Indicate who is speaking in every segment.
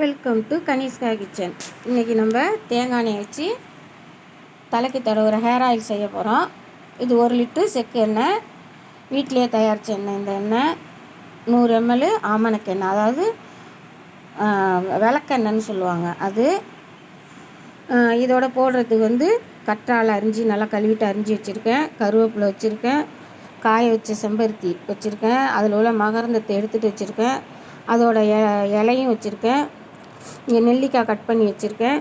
Speaker 1: Welcome to Kanishka kitchen இன்றைக்கி நம்ம தேங்காய் எண்ணெய் வச்சு தலைக்கு தடவுற ஹேர் ஆயில் செய்ய போகிறோம் இது ஒரு லிட்ரு செக்கு எண்ணெய் வீட்டிலேயே தயாரித்த எண்ணெய் இந்த எண்ணெய் நூறு எம்எல் ஆமணக்கு எண்ணெய் அதாவது விளக்கெண்ணெய்னு சொல்லுவாங்க. அது இதோட போடுறதுக்கு வந்து கற்றாழை அரிஞ்சு நல்லா கழுவிட்டு அரிஞ்சு வச்சுருக்கேன். கருவேப்பிலை வச்சுருக்கேன். காய வச்ச செம்பருத்தி வச்சுருக்கேன். அதில் உள்ள மகரந்தத்தை எடுத்துகிட்டு வச்சுருக்கேன். அதோட இலையும் வச்சுருக்கேன். இங்கே நெல்லிக்காய் கட் பண்ணி வச்சுருக்கேன்.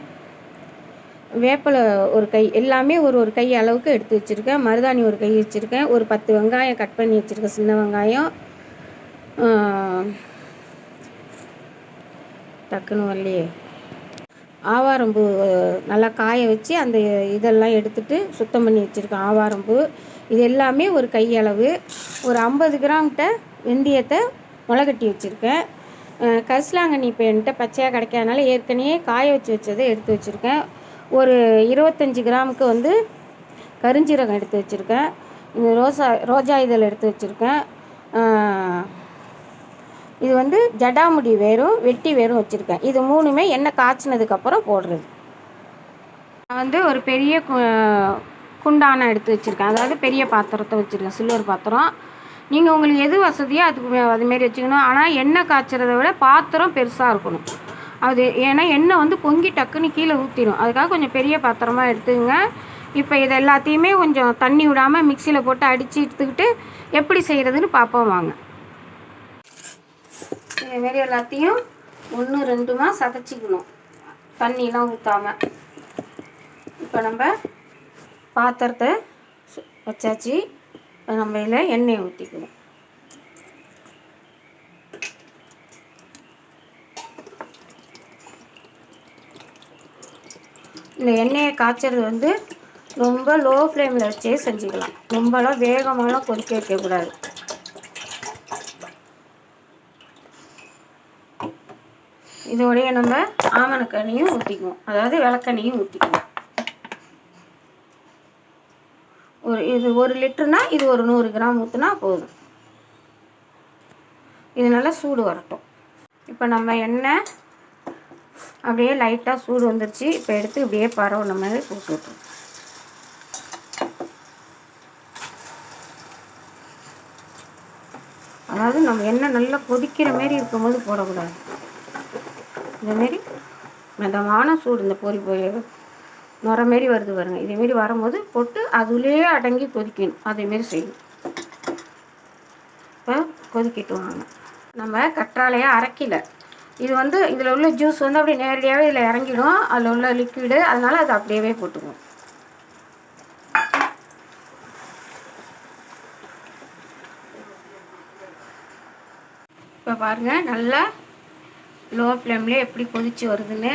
Speaker 1: வேப்பிலை ஒரு கை எல்லாமே ஒரு ஒரு கை அளவுக்கு எடுத்து வச்சுருக்கேன். மருதாணி ஒரு கை வச்சுருக்கேன். ஒரு பத்து வெங்காயம் கட் பண்ணி வச்சுருக்கேன் சின்ன வெங்காயம். டக்குன்னு வரலையே. ஆவாரம்பூ நல்லா காய வச்சு அந்த இதெல்லாம் எடுத்துட்டு சுத்தம் பண்ணி வச்சுருக்கேன் ஆவாரம்பூ. இது எல்லாமே ஒரு கையளவு ஒரு ஐம்பது கிராம்கிட்ட வெந்தயத்தை முளைகட்டி வச்சுருக்கேன். கரிசலாங்கண்ணி இப்போ என்கிட்ட பச்சையாக கிடைக்காதனால ஏற்கனவே காய வச்சு வச்சதை எடுத்து வச்சுருக்கேன். ஒரு இருபத்தஞ்சி கிராமுக்கு வந்து கருஞ்சீரகம் எடுத்து வச்சுருக்கேன். இந்த ரோசா ரோஜா இதழ் எடுத்து வச்சுருக்கேன். இது வந்து ஜடாமுடி வேரும் வெட்டி வேரும் வச்சுருக்கேன். இது மூணுமே எண்ணெய் காய்ச்சினதுக்கப்புறம் போடுறது. நான் வந்து ஒரு பெரிய கு- குண்டானை எடுத்து வச்சுருக்கேன். அதாவது பெரிய பாத்திரத்தை வச்சுருக்கேன் சில்வர் பாத்திரம். நீங்கள் உங்களுக்கு எது வசதியோ அதுக்கு மே- அதுமாரி வச்சுக்கணும். ஆனால் எண்ணெய் காய்ச்சறத விட பாத்திரம் பெருசாக இருக்கணும். அது ஏன்னா எண்ணெய் வந்து பொங்கி டக்குன்னு கீழே ஊற்றிடும் அதுக்காக கொஞ்சம் பெரிய பாத்திரமாக எடுத்துக்கோங்க இப்போ இது எல்லாத்தையுமே கொஞ்சம் தண்ணி விடாமல் மிக்சியில் போட்டு அடித்து எடுத்துக்கிட்டு எப்படி செய்கிறதுன்னு பார்ப்போம் வாங்க. இதேமாரி எல்லாத்தையும் ஒன்று ரெண்டுமா சதைச்சிக்கணும். தண்ணிலாம் ஊற்றாமல் இப்போ நம்ம பாத்திரத்தை சு- வச்சாச்சு. நம்ம இதில் எண்ணெயை ஊற்றிக்கணும். இந்த எண்ணெயை காய்ச்சறது வந்து ரொம்ப லோ ஃப்ளேமில் வச்சே செஞ்சுக்கலாம். ரொம்பலாம் வேகமாலாம் கொதிக்க வைக்கக்கூடாது. இதோடைய நம்ம ஆமணக்கண்ணையும் ஊற்றிக்குவோம் அதாவது விளக்கெண்ணையும் ஊற்றிக்குவோம் ஒரு இது ஒரு லிட்டருனா இது ஒரு நூறு கிராம் ஊற்றுனா போதும். இது நல்லா சூடு வரட்டும். இப்போ நம்ம எண்ணெய் அப்படியே லைட்டாக சூடு வந்துருச்சு. இப்போ எடுத்து இப்படியே பரவன மாதிரி போட்டு அதாவது நம்ம எண்ணெய் நல்லா கொதிக்கிற மாரி இருக்கும்போது போடக்கூடாது. இந்தமாரி மிதமான சூடு இந்த பொரி போய் நுர மாரி வருது பாருங்க. இதேமாரி வரும்போது போட்டு அதுலேயே அடங்கி கொதிக்கணும். அதேமாரி செய்யணும். இப்போ கொதிக்கிட்டு வாங்க நம்ம கற்றாழையாக அரைக்கல. இது வந்து இதில் உள்ள ஜூஸ் வந்து அப்படியே நேரடியாகவே இதில் இறங்கிடும். அதில் உள்ள லிக்விடு அதனால் அது அப்படியே போட்டுக்குவோம். இப்போ பாருங்கள் நல்லா லோ ஃப்ளேம்லேயே எப்படி கொதிச்சு வருதுன்னு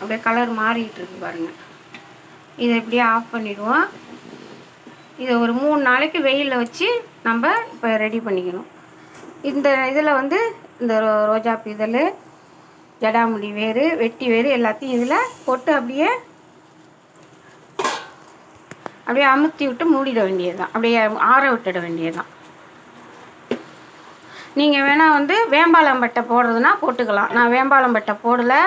Speaker 1: அப்படியே கலர் மாறிட்டு இருக்கு பாருங்கள் இதை இப்படியே ஆஃப் பண்ணிடுவோம். இதை ஒரு மூணு நாளைக்கு வெயிலில் வச்சு நம்ம இப்போ ரெடி பண்ணிக்கணும். இந்த இதில் வந்து இந்த ரோ- ரோஜாப்பூ இதழ் ஜடாமுடி வேறு வெட்டி வேறு எல்லாத்தையும் இதில் போட்டு அப்படியே அப்படியே அமுத்தி விட்டு மூடிட வேண்டியதுதான். அப்படியே ஆற விட்டுட வேண்டியதுதான். நீங்கள் வேணால் வந்து வேம்பாலம்பட்டை போடுறதுனா போட்டுக்கலாம். நான் வேம்பாலம்பட்டை போடலை.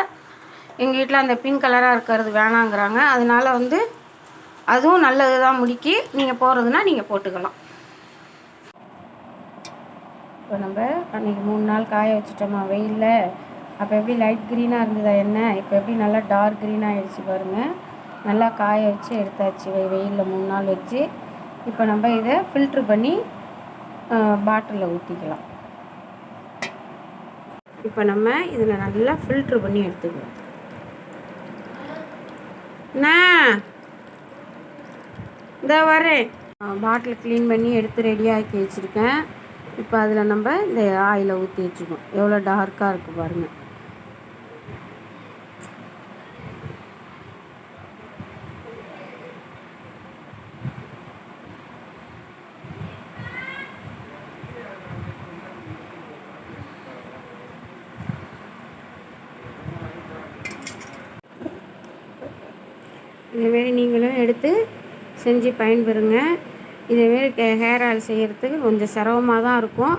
Speaker 1: எங்கள் வீட்டில் அந்த பிங்க் கலராக இருக்கிறது வேணாங்கிறாங்க. அதனால் வந்து அதுவும் நல்லது தான் முடிக்கி நீங்கள் போகிறதுனா நீங்கள் போட்டுக்கலாம். இப்போ நம்ம அன்றைக்கி மூணு நாள் காய வச்சுட்டோமா வெயிலில். அப்போ எப்படி லைட் க்ரீனாக இருந்ததா என்ன? இப்போ எப்படி நல்லா டார்க் க்ரீனாக ஆகிடுச்சு பாருங்கள் நல்லா காய வச்சு எடுத்தாச்சு வெ வெயிலில் மூணு நாள் வச்சு. இப்போ நம்ம இதை ஃபில்ட்ரு பண்ணி பாட்டிலில் ஊற்றிக்கலாம் இப்போ நம்ம இதில் நல்லா ஃபில்ட்ரு பண்ணி எடுத்துக்குவோம் அண்ணா இந்த வரேன் பாட்டில் க்ளீன் பண்ணி எடுத்து ரெடியாக்கி வச்சுருக்கேன். இப்போ அதில் நம்ம இந்த ஆயிலை ஊற்றி வச்சுக்குவோம் எவ்வளோ டார்க்காக இருக்குது பாருங்கள் இதேமாரி நீங்களும் எடுத்து செஞ்சு பயன்பெறுங்க. இதேமாரி ஹேர் ஆயில் செய்கிறதுக்கு கொஞ்சம் சிரமமாக தான் இருக்கும்.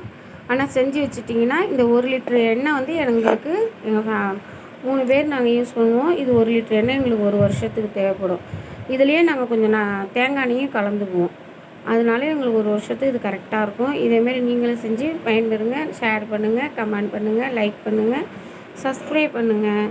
Speaker 1: ஆனால் செஞ்சு வச்சுட்டிங்கன்னா இந்த ஒரு லிட்ரு எண்ணெய் வந்து எங்களுக்கு எங்கள் மூணு பேர் நாங்கள் யூஸ் பண்ணுவோம். இது ஒரு லிட்ரு எண்ணெய் எங்களுக்கு ஒரு வருஷத்துக்கு தேவைப்படும். இதுலேயே நாங்கள் கொஞ்சம் நான் தேங்காய் எண்ணெயும் கலந்துக்குவோம். அதனால எங்களுக்கு ஒரு வருஷத்துக்கு இது கரெக்டாக இருக்கும். இதேமாரி நீங்களும் செஞ்சு பயன்பெறுங்க. ஷேர் பண்ணுங்கள் கமெண்ட் பண்ணுங்கள் லைக் பண்ணுங்கள் சப்ஸ்கிரைப் பண்ணுங்கள்